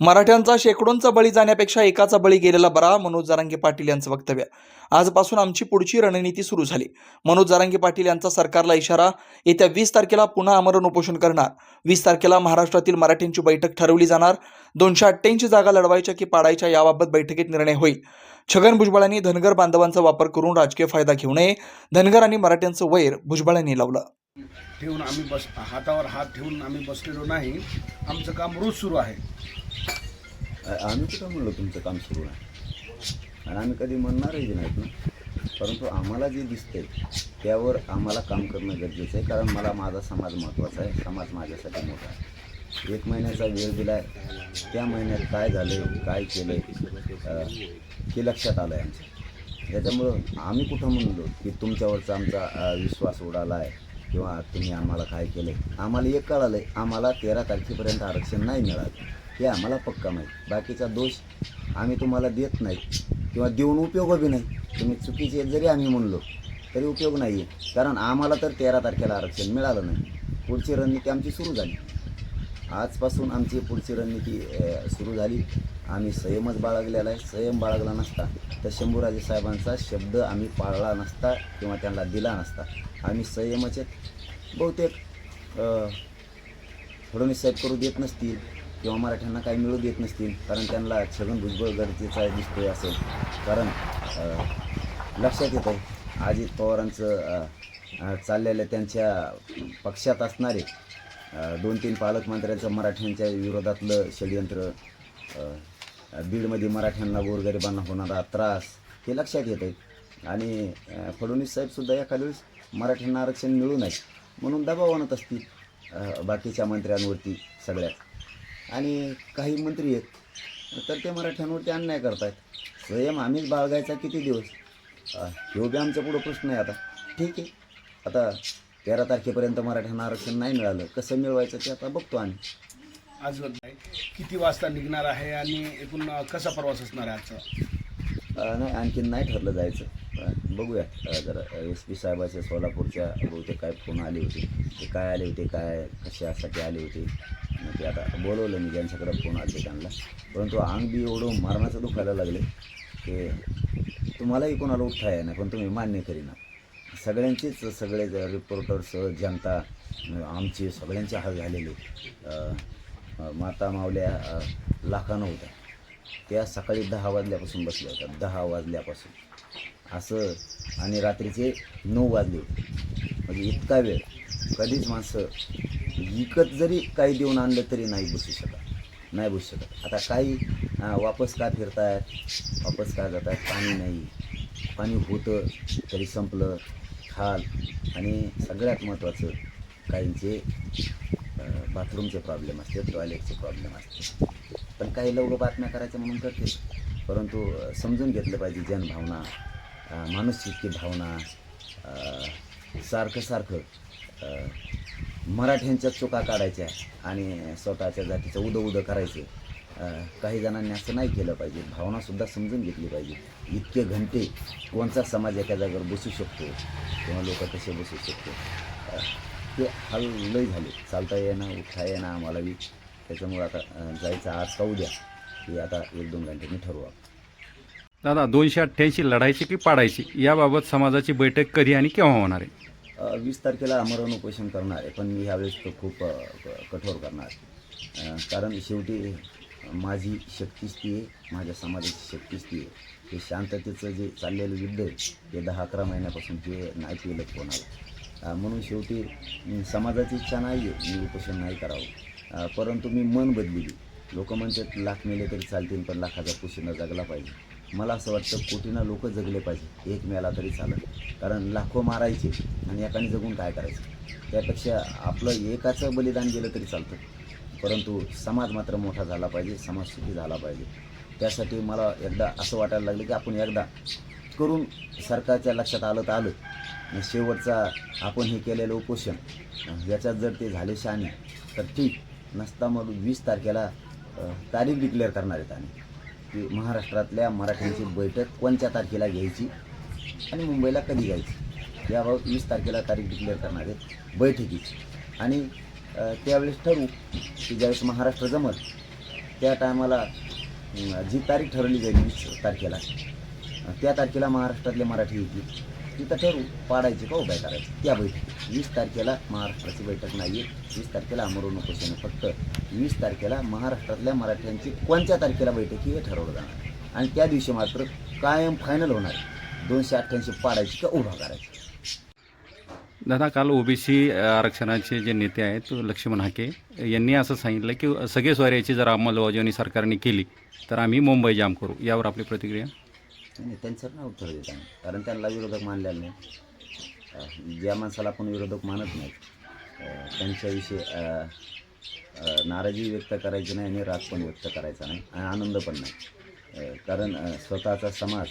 मराठ्यांचा शेकडोंचा बळी जाण्यापेक्षा एकाचा बळी गेलेला बरा मनोज जारांगे पाटील यांचं वक्तव्य. आजपासून आमची पुढची रणनीती सुरू झाली. मनोज जारांगे पाटील यांचा सरकारला इशारा येत्या वीस तारखेला पुन्हा आमरण उपोषण करणार. वीस तारखेला महाराष्ट्रातील मराठ्यांची बैठक ठरवली जाणार. दोनशे अठ्ठ्याऐंशी जागा लढवायच्या की पाडायच्या याबाबत बैठकीत निर्णय होईल. छगन भुजबळांनी धनगर बांधवांचा वापर करून राजकीय फायदा घेऊ नये. धनगर आणि मराठ्यांचं वैर भुजबळांनी लावलं. ठेवून आम्ही बस हातावर हात ठेवून आम्ही बसलेलो नाही. आमचं काम रोज सुरू आहे. आम्ही कुठं म्हणलो तुमचं काम सुरू आहे? आणि आम्ही कधी म्हणणारही नाहीत ना. परंतु आम्हाला जे दिसतंय त्यावर आम्हाला काम करणं गरजेचं आहे. कारण मला माझा समाज महत्त्वाचा आहे. समाज माझ्यासाठी मोठा आहे. एक महिन्याचा वेळ दिला आहे त्या महिन्यात काय झालं काय केलं आहे हे लक्षात आलं आहे आमचं. त्याच्यामुळं आम्ही कुठं म्हणलो की तुमच्यावरचा आमचा विश्वास उडाला आहे किंवा तुम्ही आम्हाला काय केलं आम्हाला एक कळालं आहे आम्हाला तेरा तारखेपर्यंत आरक्षण नाही मिळालं. हे आम्हाला पक्का माहीत. बाकीचा दोष आम्ही तुम्हाला देत नाही किंवा देऊन उपयोग बी नाही. तुम्ही चुकीचे जरी आम्ही म्हणलो तरी उपयोग नाही आहे कारण आम्हाला तर तेरा तारखेला आरक्षण मिळालं नाही. पुढची रणनीती आमची सुरू झाली. आजपासून आमची पुढची रणनीती सुरू झाली. आम्ही संयमच बाळगलेला आहे. संयम बाळगला नसता तर शंभूराजे साहेबांचा शब्द आम्ही पाळला नसता किंवा त्यांना दिला नसता. आम्ही संयमाचे बहुतेक फडणवीस साहेब करू देत नसतील किंवा मराठ्यांना काही मिळू देत नसतील कारण त्यांना छगन भुजबळ गरजेचा दिसतोय असेल. कारण लक्षात येतं आहे अजित पवारांचं चाललेल्या चाललेलं त्यांच्या पक्षात असणारे दोन तीन पालकमंत्र्यांचं मराठ्यांच्या विरोधातलं षडयंत्र बीडमध्ये मराठ्यांना गोरगरिबांना होणारा त्रास हे लक्षात येत आहे. आणि फडणवीस साहेबसुद्धा एखाद्या वेळेस मराठ्यांना आरक्षण मिळू नये म्हणून दबाव आणत असतील बाकीच्या मंत्र्यांवरती सगळ्यात आणि काही मंत्री आहेत तर ते मराठ्यांवरती अन्याय करतायत. संयम आम्हीच बाळगायचा किती दिवस? ह्यो बी आमच्या पुढं प्रश्न आहे आता. ठीक आहे. आता तेरा तारखेपर्यंत मराठ्यांना आरक्षण नाही मिळालं. कसं मिळवायचं ते आता बघतो आम्ही. आज किती वाजता निघणार आहे आणि एकूण कसा प्रवास असणार आहे आजचा? अ, नाही आणखीन नाही ठरलं जायचं. अ, बघूया. अ, जरा एस पी साहेबाच्या सोलापूरच्या बहुतेक काय फोन आले होते. ते काय आले होते काय कशासाठी आले होते. मग ते आता बोलवलं मी ज्यांच्याकडे फोन आले त्यांना. परंतु अंग बी एवढं मारण्याचं दुखायला लागले की तुम्हालाही कोणाला उठता येणार पण तुम्ही मान्य करीना. सगळ्यांचेच सगळे रिपोर्टर्स जनता आमची आमचे सगळ्यांचे हाल झालेले. माता मावल्या लाखानं होत्या. त्या सकाळी दहा वाजल्यापासून बसल्या होत्या. दहा वाजल्यापासून. असं आणि रात्रीचे नऊ वाजले होते. म्हणजे इतका वेळ. कधीच माणसं विकत जरी काही देऊन आणलं तरी नाही बसू शकत. नाही बसू शकत. आता काही वापस का फिरतायत? वापस का जात आहेत पाणी नाही. पाणी होतं तरी संपलं. हाल आणि सगळ्यात महत्त्वाचं काहींचे बाथरूमचे प्रॉब्लेम असते टॉयलेटचे प्रॉब्लेम असते. पण काही लोक बातम्या करायच्या म्हणून करते. परंतु समजून घेतलं पाहिजे जनभावना अ, भावना सारखं सारखं मराठ्यांच्या चुका काढायच्या आणि स्वतःच्या जातीचं उदं उदं करायचं. काही जणांनी असं नाही केलं पाहिजे. भावनासुद्धा समजून घेतली पाहिजे. इतके घंटे कोणचा समाज एका जागेवर बसू शकतो? किंवा लोक कसे बसू शकतो? ते हाल लय झाले. चालता येणं उठता येणं आम्हाला बी. त्याच्यामुळं आता जायचं आज का उद्या? हे आता एक दोन घंटे मी ठरवू. दादा दोनशे अठ्ठ्याऐंशी लढायची की पाडायची? याबाबत समाजाची बैठक कधी आणि केव्हा होणार आहे? वीस तारखेला आमरण उपोषण करणार आहे. पण मी ह्यावेळेस तो खूप कठोर करणार कारण शेवटी माझी शक्तीच ती आहे माझ्या समाजाची शक्तीच ती आहे. हे शांततेचं जे चाललेलं युद्ध आहे ते दहा अकरा महिन्यापासून ते नाही केलं कोणाला म्हणून शेवटी समाजाची इच्छा नाही आहे मी उपोषण नाही करावं. परंतु मी मन बदलिली. लोक म्हणतात लाख मेले तरी चालतील पण लाखाचा कुशीनं जगला पाहिजे. मला असं वाटतं कोटीनं लोक जगले पाहिजे. एक मेला तरी चालत. कारण लाखो मारायचे आणि एकाने जगून काय करायचं? त्यापेक्षा आपलं एकाचं बलिदान गेलं तरी चालतं. परंतु समाज मात्र मोठा झाला पाहिजे समाज सुखी झाला पाहिजे. त्यासाठी मला एकदा असं वाटायला लागलं की आपण एकदा करून सरकारच्या लक्षात आलं तर आलं. शेवटचा आपण हे केलेलं उपोषण याच्यात जर ते झाले शहाणे तर ठीक. नसता मग वीस तारखेला तारीख डिक्लेअर करणार आहेत आणि की महाराष्ट्रातल्या मराठ्यांची बैठक कोणत्या तारखेला घ्यायची आणि मुंबईला कधी घ्यायची? याबाबत वीस तारखेला तारीख डिक्लेअर करणार आहेत बैठकीची. आणि त्यावेळेस ठरवू की ज्यावेळेस महाराष्ट्र जमत त्या टायमाला जी तारीख ठरवली जाईल वीस तारखेला. त्या तारखेला महाराष्ट्रातले मराठी येतील. तिथं ठरवू पाडायचे का उभ्या करायचे. त्या बैठकी वीस तारखेला महाराष्ट्राची बैठक नाही आहे वीस तारखेला अमरून उपोषण फक्त वीस तारखेला महाराष्ट्रातल्या मराठ्यांची कोणत्या तारखेला बैठकी हे ठरवलं जाणार? आणि त्या दिवशी मात्र कायम फायनल होणार दोनशे अठ्ठ्याऐंशी पाडायची का उभा करायची? दादा काल ओबीसी आरक्षणाचे जे नेते आहेत लक्ष्मण हाके यांनी असं सांगितलं की सगळे स्वाऱ्याची जर अंमलबजावणी सरकारने केली तर आम्ही मुंबई जाम करू. यावर आपली प्रतिक्रिया? त्यांचं ना उत्तर देत आहे. कारण त्यांना विरोधक मानल्या नाही ज्या माणसाला आपण विरोधक मानत नाही त्यांच्याविषयी नाराजी व्यक्त करायची नाही आणि राग पण व्यक्त करायचा नाही आणि आनंद पण नाही. कारण स्वतःचा समाज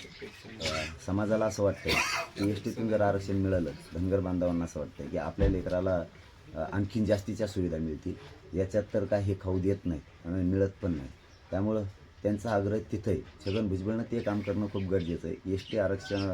समाजाला असं वाटतं की एस टीतून जर आरक्षण मिळालं धनगर बांधवांना असं वाटतं की आपल्या लेकराला आणखीन जास्तीच्या सुविधा मिळतील याच्यात तर काय हे खाऊ देत नाही आणि मिळत पण नाही. त्यामुळं त्यांचा आग्रह तिथं आहे छगन भुजबळनं ते काम करणं खूप गरजेचं आहे. एस टी आरक्षण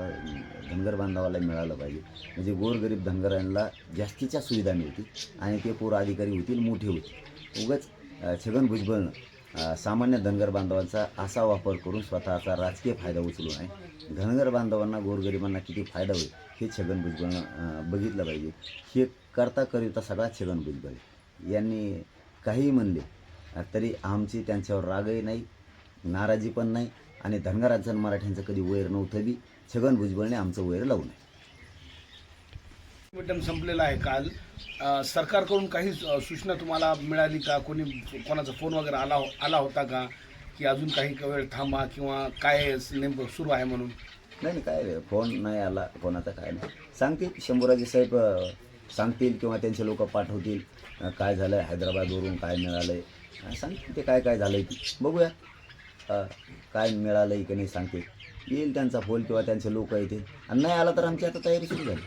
धनगर बांधवाला मिळालं पाहिजे. म्हणजे गोरगरीब धनगरांना जास्तीच्या सुविधा मिळतील आणि ते पूर अधिकारी होतील मोठे होतील. उगाच छगन भुजबळनं सामान्य धनगर बांधवांचा असा वापर करून स्वतःचा राजकीय फायदा उचलू नये धनगर बांधवांना गोरगरिबांना किती फायदा होईल हे छगन भुजबळ बघितलं पाहिजे. हे करता करिता सगळा छगन भुजबळ यांनी काहीही म्हणले तरी आमची त्यांच्यावर रागही नाही नाराजी पण नाही आणि धनगरांचं मराठ्यांचं कधी वैर नव्हतं बी. छगन भुजबळने आमचं वैर लावू नये. मिटन संपलेला आहे काल. सरकारकडून काही सूचना तुम्हाला मिळाली का? कोणी कोणाचा फोन वगैरे आला हो-, आला होता का? की अजून काही वेळ थांबा किंवा काय नेमकं सुरू आहे म्हणून? नाही नाही काय फोन नाही आला. कोणाचा काय नाही. सांगतील. शंभूराजे साहेब सांगतील किंवा त्यांचे लोक पाठवतील काय झालं आहे हैदराबादवरून काय मिळालं आहे सांगतील ते काय काय झालं आहे ते. बघूया. काय मिळालं आहे की नाही सांगतील. येईल त्यांचा फोन किंवा त्यांचे लोक येतील. आणि नाही आला तर आमची आता तयारी सुरू झाली.